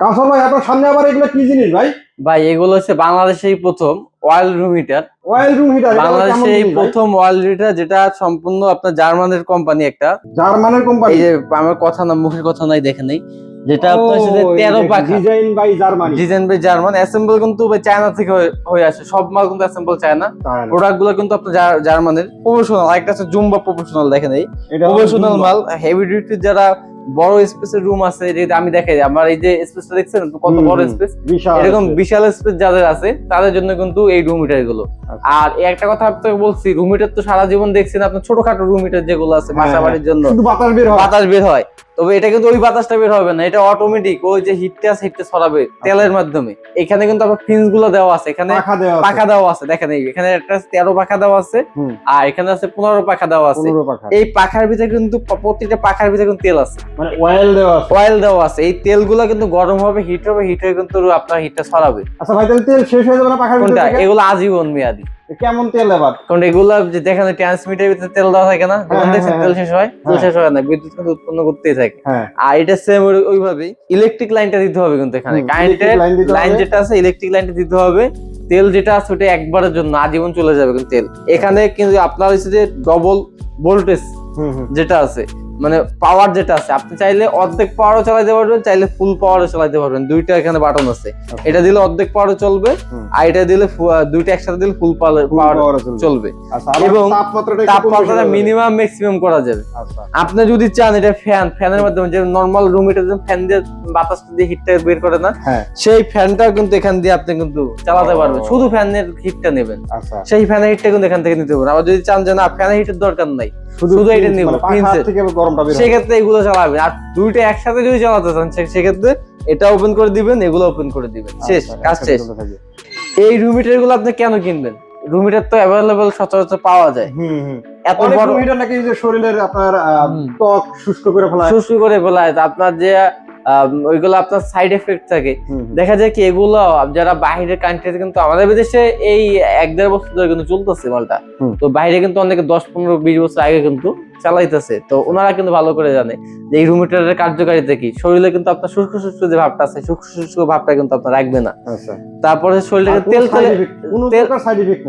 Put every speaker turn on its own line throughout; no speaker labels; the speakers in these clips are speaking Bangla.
কাঁচা ভাই আপনার সামনে আবার এগুলো কি জিনিস ভাই?
ভাই এগুলো হচ্ছে বাংলাদেশেই প্রথম oil room heater
oil room heater
বাংলাদেশে প্রথম অয়েল হিটার যেটা সম্পূর্ণ আপনার জার্মানের কোম্পানি একটা।
জার্মানের কোম্পানি
এই যে আমার কথা না মুখের কথা নাই দেখে নেই। যেটা আপনার সাথে পাখা।
Design by Germany
design by German assemble কিন্তু ভাই চায়না থেকে হয়ে- আসে। সব মাল কিন্তু অ্যাসেম্বল চায়না প্রোডাক্টগুলো কিন্তু আপনার জার্মানের। প্রফেশনাল একটা আছে জুম্বা প্রফেশনাল দেখেন এই
এটা
প্রফেশনাল মাল। হেভি ডিউটি যারা বড় স্পেসের রুম আছে যেটা আমি দেখাই আমার এই যে স্পেসটা দেখছেন কত বড় স্পেস
বিশাল
এরকম বিশাল স্পেস যাদের আছে তাদের জন্য কিন্তু এই রুম হিটারগুলো।
আচ্ছা।
আর একটা কথা আপনাকে বলছি রুম হিটার তো সারা জীবন দেখছেন আপনার ছোটখাটো রুম হিটার যেগুলো আছে বাসা
হ্যাঁ,
বাড়ির জন্য।
হয়।
বাতাস বের হয়। তবে এটা কিন্তু ওই বাতাসটা বের হবে না এটা অটোমেটিক ওই যে হিটটা আছে হিটটা ছড়াবে তেলের মাধ্যমে। এখানে কিন্তু আপনার ফিন্সগুলো দেওয়া আছে এখানে
পাখা দেওয়া আছে।
দেখেন এই এখানে একটা তেরো পাখা দেওয়া আছে আর এখানে আছে পনেরো পাখা দেওয়া আছে। এই পাখার ভিতরে কিন্তু প্রতিটা পাখার ভিতরে কিন্তু তেল আছে।
মানে অয়েল দেওয়া আছে।
অয়েল দেওয়া আছে এই তেলগুলো কিন্তু গরম হবে হিট হবে হিট হয়ে কিন্তু আপনার হিটটা ছড়াবে।
আচ্ছা ভাই তাহলে তেল শেষ হয়ে যাবে না পাখার ভিতর?
এগুলো আজীবন মেয়াদি।
কেমন তেল এবার
কারণ এগুলো যে দেখেন ট্রান্সমিটার ভিতরে তেল দেওয়া থাকে না? যখন
হ্যাঁ,
দেখছেন
হ্যাঁ,
তেল শেষ হয় তেল
হ্যাঁ।
শেষ হয় না বিদ্যুৎ কিন্তু উৎপন্ন করতেই থাকে। আর এটা সেম ওইভাবেই ইলেকট্রিক লাইনটা দিতে হবে কিন্তু এখানে। কারেন্টের লাইন যেটা আছে ইলেকট্রিক লাইনটা দিতে হবে। তেল যেটা আছে ওটা একবারের জন্য আজীবন চলে যাবে কিন্তু তেল। এখানে কিন্তু আপনার হচ্ছে যে ডবল ভোল্টেজ যেটা আছে মানে পাওয়ার যেটা আছে আপনি চাইলে অর্ধেক পাওয়ারও চালাতে পারবেন চাইলে ফুল পাওয়ারও চালাতে পারবেন। দুইটা এখানে বাটন আছে। এটা দিলে অর্ধেক পাওয়ারও চলবে আর এটা দিলে দুইটা একসাথে দিলে ফুল পাওয়ার
চলবে। আচ্ছা
এবং
তাপমাত্রাটা
তাপমাত্রা মিনিমাম ম্যাক্সিমাম করা যাবে।
আচ্ছা।
আপনি যদি চান এটা ফ্যান ফ্যানের মাধ্যমে যে নর্মাল রুম এটা ফ্যান দিয়ে বাতাস দিয়ে হিটটা বের করে না
হ্যাঁ।
সেই ফ্যানটাও কিন্তু এখান দিয়ে আপনি কিন্তু চালাতে পারবেন। শুধু ফ্যানের হিটটা নেবেন।
আচ্ছা।
সেই ফ্যানের হিটটা কিন্তু এখান থেকে নিতে পারবেন। আবার যদি চান যে না ফ্যানের হিটের দরকার নাই শুধু এটা
fuse,
নিব,
মানে গরমটা বের
সেক্ষেত্রে এগুলো চালাবেন আর দুইটা একসাথে যদি চালাতে চান সেক্ষেত্রে এটা ওপেন করে দিবেন এগুলো ওপেন করে দিবেন। শেষ
আচ্ছা,
কাজ শেষ। এই রুম হিটারগুলো আপনি কেন কিনবেন? রুম হিটার তো অ্যাভেলেবেল সচরাচর পাওয়া যায়। এত বড়
রুম হিটার নাকি যে শরীরের আপনার ত্বক শুষ্ক করে ফেলায়।
শুষ্ক করে ফেলায়। আপনার যে ওইগুলো আপনার সাইড এফেক্ট থাকে। দেখা যায় কি এগুলো যারা বাইরের কান্ট্রিতে কিন্তু আমাদের বিদেশে এই এক দেড় বছর ধরে কিন্তু চলতেছে মালটা। তো বাইরে কিন্তু অনেকে দশ পনেরো বিশ বছর আগে কিন্তু চালাইতেছে। তো ওনারা কিন্তু ভালো করে জানে যে এই রুমিটারের কার্যকারিতা কি। শরীরে কিন্তু আপনার শুষ্ক শুষ্ক যে ভাবটা আছে শুষ্ক শুষ্ক ভাবটা কিন্তু আপনার রাখবে না।
আচ্ছা।
তারপরে
শরীরে
তেল তেলে
কোনো
তেল-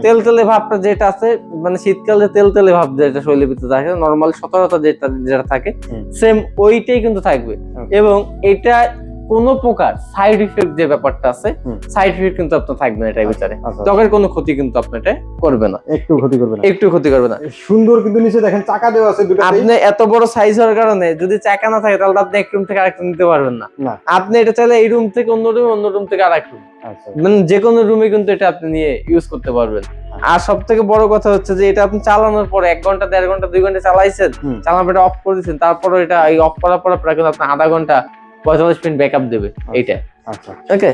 তেল তেলে ভাবটা যেটা আছে মানে শীতকালে তেল তেলে ভাব যেটা শরীরের ভিতরে থাকে নর্মাল সতর্কতা যেটা যেটা থাকে সেম ওইটাই কিন্তু থাকবে। এবং এটা কোনো প্রকার সাইড ইফেক্ট যে ব্যাপারটা আছে সাইড ইফেক্ট কিন্তু আপনার থাকবে না এটার ভিতরে।
আচ্ছা
ত্বকের কোনো ক্ষতি কিন্তু আপনার এটা করবে না।
একটু ক্ষতি করবে না।
একটু ক্ষতি করবে না।
সুন্দর কিন্তু নিচে দেখেন চাকা দেওয়া আছে দুটো
আপনি এত বড় সাইজ হওয়ার কারণে যদি চাকা না থাকে তাহলে আপনি এক রুম থেকে আরেক নিতে পারবেন না। আপনি এটা চাইলে এই রুম থেকে অন্য রুম অন্য রুম থেকে আরেক রুম
আচ্ছা।
মানে যে কোনো রুমে কিন্তু এটা আপনি নিয়ে ইউজ করতে পারবেন। আর সব থেকে বড় কথা হচ্ছে যে এটা আপনি চালানোর পর এক ঘণ্টা দেড় ঘণ্টা দুই ঘণ্টা চালাইছেন। চালানোর পর অফ করে দিচ্ছেন তারপরে এটা এই অফ করার পর আপনার কিন্তু আপনার আধা ঘণ্টা পঁয়তাল্লিশ মিনিট ব্যাকআপ দেবে এইটা
আচ্ছা।
ওকে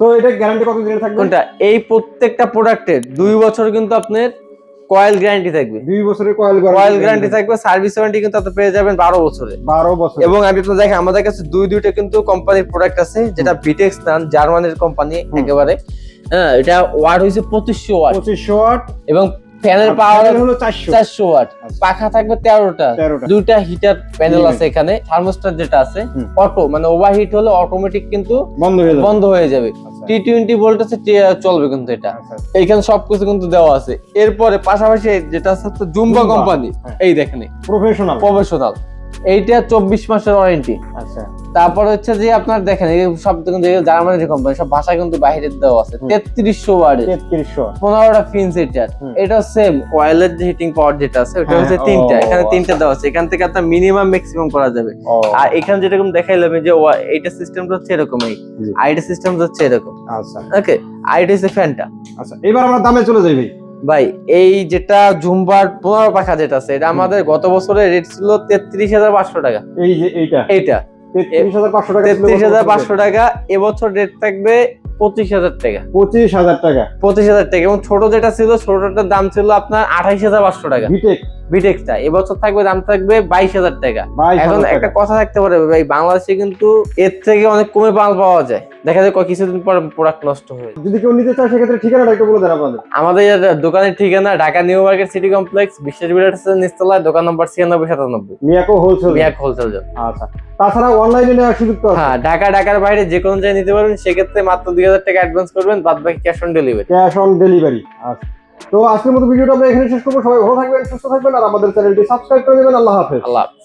তো এটা গ্যারান্টি কত দিনের থাকবে?
কোনটা? এই প্রত্যেকটা প্রোডাক্টের দুই বছর কিন্তু আপনার কয়েল গ্যারান্টি থাকবে।
দুই বছরের কয়েল
কয়েল গ্যারান্টি থাকবে। সার্ভিস ওয়ারেন্টি কিন্তু আপনি পেয়ে যাবেন বারো বছরে।
বারো বছর।
এবং আমি আপনার দেখেন আমাদের কাছে দুই দুইটা কিন্তু কোম্পানির প্রোডাক্ট আছে যেটা বিটেক্স নাম জার্মানির কোম্পানি একেবারে। হ্যাঁ এটা ওয়াট হয়েছে পঁচিশশো ওয়াট।
পঁচিশশো ওয়াট।
এবং ফ্যানের পাওয়ার
হলো চারশো।
চারশো ওয়াট।
আচ্ছা।
পাখা থাকবে তেরোটা।
তেরোটা।
দুইটা হিটার প্যানেল আছে এখানে। থার্মোস্টার যেটা আছে অটো মানে ওভারহিট হলে অটোমেটিক কিন্তু
বন্ধ হয়ে যাবে।
বন্ধ হয়ে যাবে।
আচ্ছা।
টি টোয়েন্টি ভোল্ট আছে চলবে কিন্তু এটা।
আচ্ছা।
এইখানে সবকিছু কিন্তু দেওয়া আছে। এরপরে পাশাপাশি যেটা আছে জুম্বা কোম্পানি
হ্যাঁ।
এই দেখেন।
প্রফেশনাল
প্রফেশনাল এইটা চব্বিশ মাসের ওয়ারেন্টি
আচ্ছা।
তারপর হচ্ছে যে আপনার দেখেন এই সব কিন্তু জার্মানির যে কোম্পানি সব ভাষা কিন্তু বাইরে দেওয়া আছে। তেত্রিশশো ওয়ার্ডের
তেত্রিশশো
পনেরোটা ফিন সেটার এটা সেম কয়েলের যে হিটিং পাওয়ার যেটা আছে ওটা
হ্যাঁ,
হচ্ছে তিনটা। এখানে
আচ্ছা।
তিনটা দেওয়া আছে। এখান থেকে আপনার মিনিমাম ম্যাক্সিমাম করা যাবে। আর এখানে যেরকম দেখাইলাম এই যে এইটা সিস্টেমটা হচ্ছে এরকমই।
জি।
আর এটা সিস্টেম হচ্ছে এরকম।
আচ্ছা।
ওকে আর এটা হচ্ছে ফ্যানটা
আচ্ছা এবার আমরা দামে চলে যাই ভাই।
ভাই এই যেটা জুম্বার পনেরো পাখা যেটা আছে এটা আমাদের গত বছরের রেট ছিল তেত্রিশ হাজার পাঁচশো টাকা।
এই যে এইটা?
এইটা।
তেত্রিশ হাজার পাঁচশো টাকা
এবছর রেট থাকবে পঁচিশ হাজার টাকা।
পঁচিশ হাজার টাকা।
পঁচিশ হাজার টাকা এবং ছোট যেটা ছিল ছোটটার দাম ছিল আপনার আঠাইশ হাজার পাঁচশো টাকা। বিটেক্সটা এবছর থাকবে দাম থাকবে বাইশ হাজার টাকা। এখন একটা কথা থাকতে পারে ভাই বাংলাদেশে কিন্তু এর থেকে অনেক কমে মাল পাওয়া যায়। দেখা যায় কিছুদিন পর প্রোডাক্ট নষ্ট হয়ে
যদি কেউ নিতে চায় সেক্ষেত্রে ঠিকানাটা একটু বলে দেন আপনাদের।
আমাদের দোকানের ঠিকানা Dhaka new market city complex বিশ্বাস নিচতলায় দোকান নম্বর ছিয়ানব্বই সাতানব্বই।
মিয়াকো হোলসেল।
বিয়াক হোলসেল
আচ্ছা। তাছাড়া অনলাইনে নেওয়ার সুযোগ তো
হ্যাঁ ঢাকা ঢাকার বাইরে যে কোনো জায়গায় নিতে পারবেন সেক্ষেত্রে মাত্র দুই হাজার টাকা অ্যাডভান্স করবেন বাদ বাকি cash on delivery
cash on delivery আচ্ছা। তো আজকের মতো ভিডিওটা আমরা এখানে শেষ করব। সবাই ভালো থাকবেন, সুস্থ থাকবেন, আর আমাদের চ্যানেলটি সাবস্ক্রাইব করে দেবেন। আল্লাহ হাফেজ।
আল্লাহ।